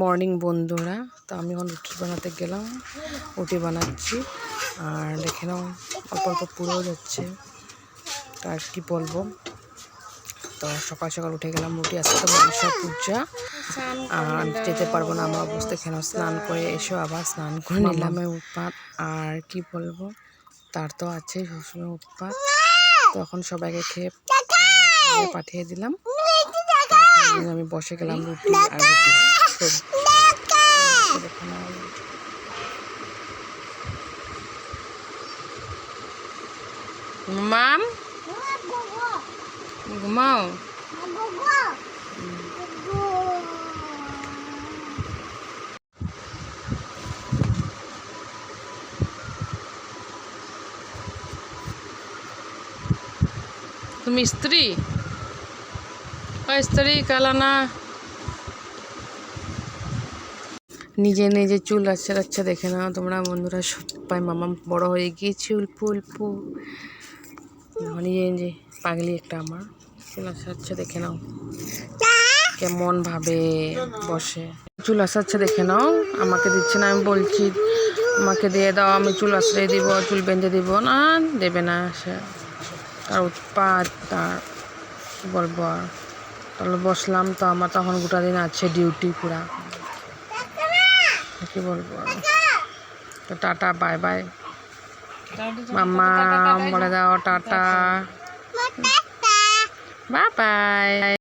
Morning বন্ধুরা তো আমি এখন রুটি বানাতে গেলাম রুটি বানাচ্ছি আর দেখে নাও অল্প অল্প পুরো যাচ্ছে তো আর কি বলব? তো সকাল সকাল উঠে গেলাম রুটি আসতে তো মনসা পূজা আর যেতে পারব না আমার অবস্থা এখানে স্নান করে এসো আবার স্নান করে নিলাম উৎপাত আর কি বলব? তার তো আছে সবসময় উৎপাত তখন সবাইকে খেয়ে পাঠিয়ে দিলাম। আমি বসে গেলাম রুটি আর মাম ঘুমাও। তুমি স্ত্রী? ও স্ত্রী কালানা। নিজে নিজে চুল আচ্ছা আচ্ছা দেখে নাও তোমরা, বন্ধুরা সবাই। মামা বড় হয়ে গিয়েছে অল্প অল্প। নিজে নিজে পাগলি একটা আমার। চুল আচ্ছা আচ্ছা দেখে নাও। কেমন ভাবে বসে। চুল আসাচ্ছে দেখে নাও। আমাকে দিচ্ছে না, আমি বলছি, আমাকে দিয়ে দাও, আমি চুল আশ্রয় দিব, চুল বেঁধে দিব। না, দেবে না সে। তার উৎপাত, তার বলব আর। তাহলে বসলাম তো আমার তখন গোটা দিন আছে ডিউটি পুরা। কি বলব তো টাটা বাই বাই মামা বলে দাও টাটা। Bye bye